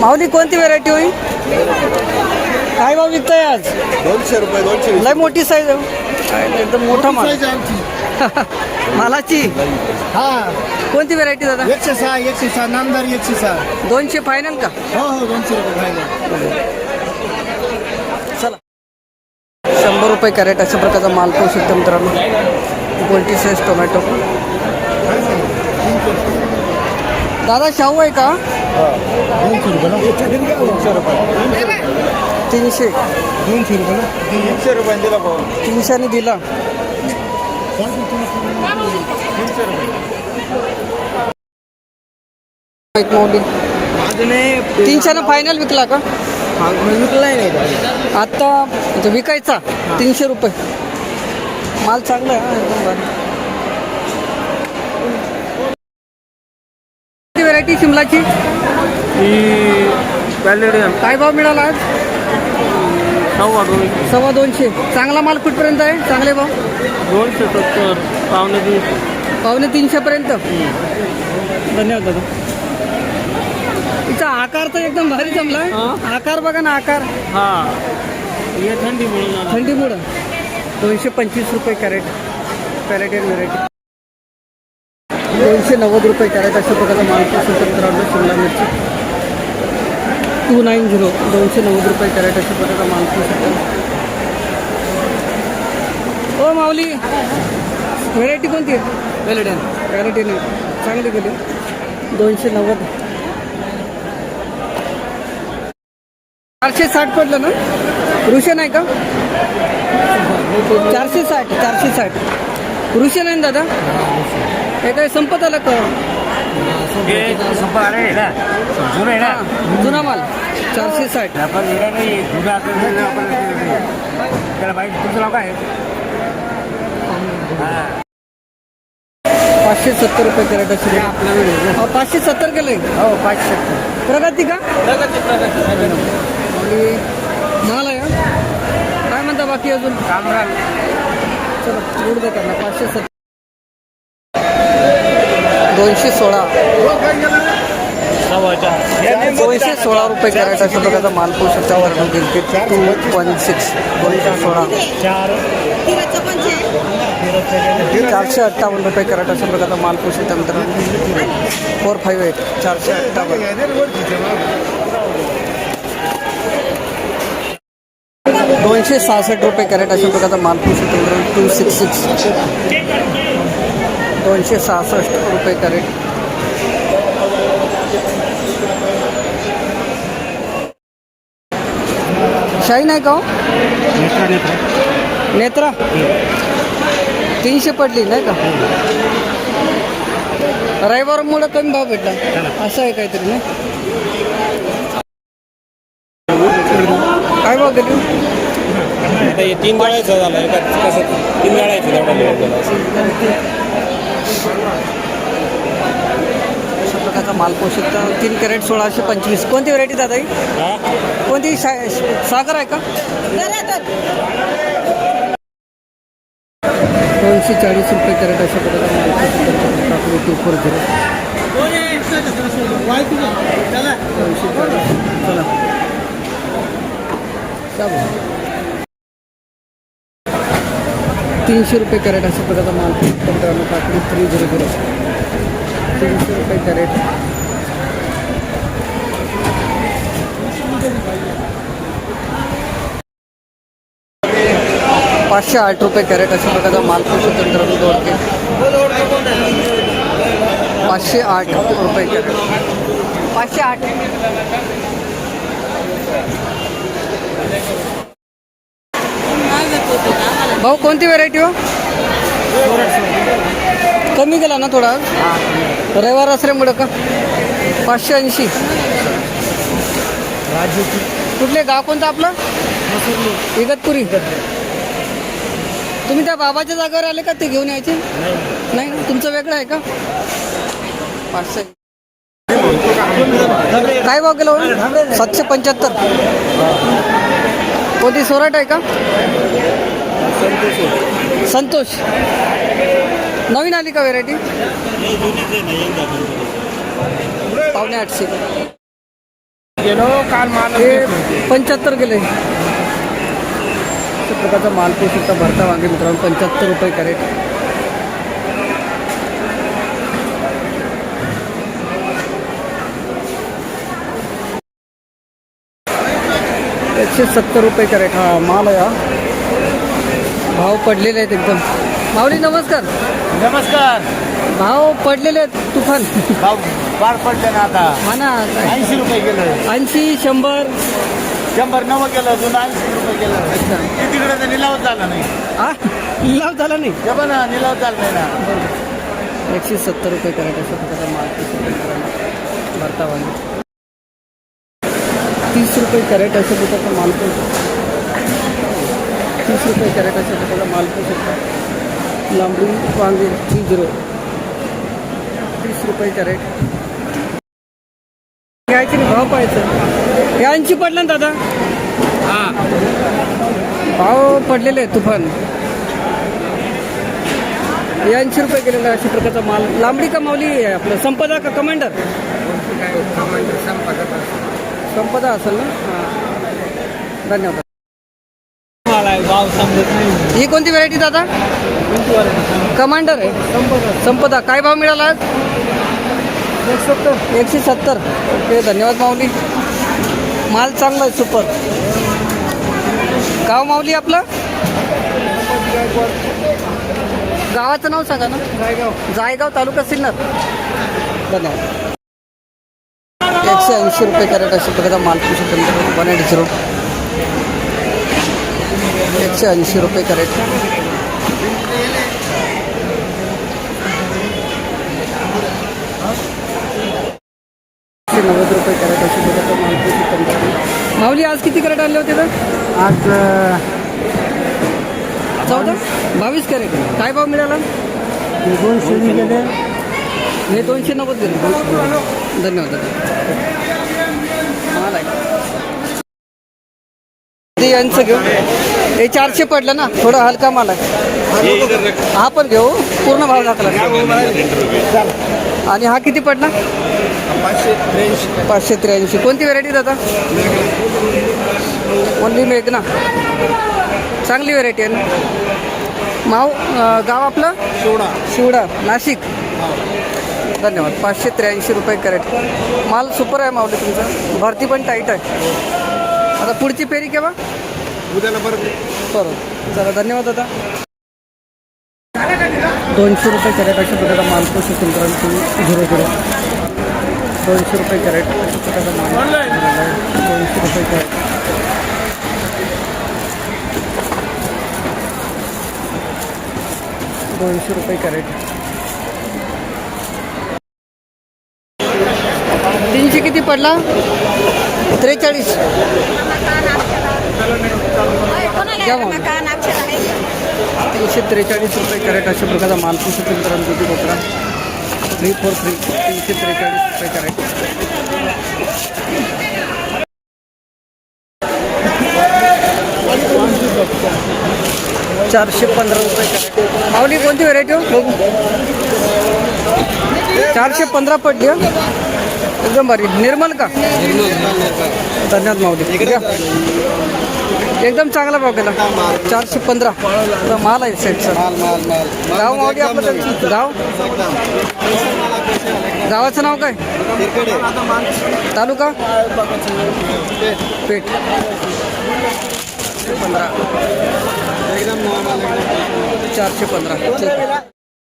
माऊली कोणती व्हेरायटी होईल? काय भाव विकताय आज. दोनशे रुपये दोनशे लय मोठी साईज एकदम मोठा माल. मालाची? हा. कोणती व्हेरायटी दादा? एकशे सहा एकशे सहा नामदार एकशे सहा. दोनशे फायनल का? हो हो दोनशे रुपये फायनल चला. शंभर रुपये कॅरेट अशा प्रकारचा माल पाहू शकतो मित्रांनो. गोल्टी साईज टोमॅटो दादा शाहू आहे का? तीनशे. दोनशे रुपये तीनशे रुपये दिला भाऊ. तीनशेने दिला. एक मौली. तीनशेनं फायनल विकला का? विकलाय नाही आत्ता विकायचा. तीनशे रुपये. माल चांगला आहे एकदम भारी व्हेरायटी शिमलाची? काय भाव मिळाला आज? सव्वा दोनशे. चांगला माल कुठपर्यंत आहे? चांगले भाव? दोनशे सत्तर पावणे तीनशे. पावणे तीनशेपर्यंत? धन्यवाद दादा. तिचा आकार तर एकदम भारी जमलाय आकार बघा ना आकार. हा. हे थंडी म्हणून. थंडीमुळं. दोनशे पंचवीस रुपये कॅरेट. कॅरेट एन व्हेरायटी दोनशे नव्वद रुपये कॅरेट अशा प्रकारचा माल स्वतंत्र शिमला मिरची. टू नाईन झिरो दोनशे नव्वद रुपये कॅरेट अशा प्रकारचा माल स्वतंत्र हो माऊली व्हेरायटी कोणती आहे? वेलेडन व्हेरायटी नाही चांगली गेली दोनशे नव्वद. चारशे साठ पडलं ना? रुशन आहे का? चारशे साठ चारशे साठ. रुशन आहे ना दादा हे काय संपत आलं का हे सुपर आहे ना जुनं आहे ना जुना माल चारशे साठ नाही असं. पाचशे सत्तर रुपये कॅरेट असेल हा पाचशे सत्तर केलंय हो पाचशे सत्तर प्रगती का आणि माल आहे? काय म्हणता बाकी अजून कामरान चला जोड दे त्यांना पाचशे सत्तर दोनशे सोळा. दोनशे सोळा रुपये कॅरेट असं प्रकारचा माल पोहू शकता. वरून गिलकीट टू वन सिक्स दोनशे सोळा. चारशे अठ्ठावन्न रुपये कॅरेट असं प्रकारचा माल पोहू शकता मित्रांनो. फोर फाईव्ह एट चारशे अठ्ठावन्न. दोनशे सहासष्ट रुपये कॅरेट अशा प्रकारचा शकता. टू सिक्स सिक्स दोनशे सहासष्ट रुपये कॅरेट. शाही नाही का हो? नेत्रा तीनशे पडली नाही का? रविवारमुळं कमी भाव भेटला. असं आहे काहीतरी नाही? काय भाव गेली आता हे तीन गाळायचं झालं एका कसं तीन गाळायचं तेवढा लेवल झाला अशा प्रकारचा माल पोहू शकता तीन कॅरेट सोळाशे पंचवीस. कोणती व्हरायटी दादा ही? कोणती? सा सागर आहे का? दोनशे चाळीस रुपये कॅरेट अशा प्रकारचा माल झिरो दोनशे चाळीस. चला भाव? तीनशे रुपये कॅरेट अशा प्रकारचा माल पंधरा शकता काकडी थ्री झिरो झिरो तीनशे रुपये कॅरेट. पाचशे आठ रुपये कॅरेट अशा प्रकारचा माल पोषण तंत्र पाचशे आठ रुपये कॅरेट. पाचशे आठ. भाऊ कोणती व्हरायटी हो? कमी केला ना थोडा. रविवार असल्यामुळं का? पाचशे ऐंशी. कुठले गाव कोणतं आपलं? इगतपुरी. तुम्ही त्या बाबाच्या जागेवर आले का ते घेऊन यायचे? नाही तुमचं वेगळं आहे का? पाचशे. काय भाव केलं हो? सातशे पंच्याहत्तर. कोणती सोराट आहे का? संतोष. नवीन आली का व्हेरायटी पावणे आठशे. गेलो काल माल हे पंच्याहत्तर गेले. प्रकारचा मालपूस सुद्धा भरता वांगे मित्रांनो पंच्याहत्तर रुपये कॅरेट. एकशे सत्तर रुपये कॅरेट हा माल आहे हा. भाव पडलेले आहेत एकदम. माऊली नमस्कार. नमस्कार. भाव पडलेले आहेत तुफान. भाऊ पार पडले ना आता. हा ना ऐंशी रुपये गेलं ऐंशी शंभर. शंभर नव्वद गेलं दोन ऐंशी रुपये गेलं ते तिकडे तर निलावच झाला नाही. हा? लाभ झाला नाही? ते पण निलाव झाला नाही ना. एकशे सत्तर रुपये कॅरेट अशा प्रकारचा माल भरता वांगे तीस रुपये अशा प्रकारचा माल पण तीस रुपये कॅरेट अशा प्रकारचा माल पण शकता. लांबडी वांगे थ्री झिरो तीस रुपये कॅरेट. घ्यायचे भाव पाहायचं. हे ऐंशी पडलं ना दादा? भाव पडलेले आहेत तुफान. हे ऐंशी रुपये गेलेला अशा प्रकारचा माल. लांबडी का माऊली आहे आपलं? संपदा का कमांडर? संपदा असेल ना? हां. धन्यवाद. भाव समजत नाही. ही कोणती व्हरायटी दादा? कमांडर आहे. संपदा. काय भाव मिळाला आज? सत्तर एकशे सत्तर. ओके धन्यवाद माऊली. माल चांगला आहे सुपर गाव माऊली आपलं? गावाचं नाव सांगा ना. जायगाव. जायगाव तालुका सिन्नर. धन्यवाद. एकशे ऐंशी रुपये कॅरेट अशा प्रकारचा माल पुषू शकतो वन एट झिरो. एकशे ऐंशी रुपये कॅरेट. एकशे नव्वद रुपये कॅरेट अशा शकतो माऊली आज किती कॅरेट आणले होते तर? आज चौदा? बावीस कॅरेट. काय भाव मिळाला? दोनशे गेले हे दोनशे नव्वद गेले धन्यवाद माल ते यांचं घेऊ. हे चारशे पडलं ना थोडं हलका माल आहे. हा पण घेऊ पूर्ण भाव टाकला आणि हा किती पडला? पाचशे त्र्याऐंशी. कोणती व्हरायटी दादा? ओनली मेघना चांगली व्हरायटी आहे ना? माव गाव आपलं? सोळा शिवडा नाशिक. धन्यवाद. पाचशे त्र्याऐंशी रुपये कॅरेट. माल सुपर आहे माऊली तुमचा. भरती पण टाईट आहे. आता पुढची पेरी केव्हा? उद्याला बरं बरोबर चला धन्यवाद दादा. दोनशे रुपये कॅरेट अशा प्रकारचा माल पोषक तंत्रांची झिरो झिरो दोनशे रुपये कॅरेट अशा प्रकारचा माल दोनशे रुपये कॅरेट. दोनशे रुपये कॅरेट. तीनशे किती पडला? त्रेचाळीस. तीनशे त्रेचाळीस रुपये कॅरेट अशा प्रकारचा माल पुसू तंत्रांत थ्री फोर थ्री तीनशे त्रेचाळीस रुपये कॅरेट. चारशे पंधरा रुपये माऊली कोणती व्हरायटी हो? बघू चारशे पंधरा पडली हं? एकदम भारी. निर्मल का? धन्यवाद माऊली. एकदम चांगला भाव केला. चारशे पंधरा. माल आहे सेटचा गाव मावली आपलं त्यांचं. गाव? गावाचं नाव काय? तालुका? पेठ. पंधरा. चारशे पंधरा.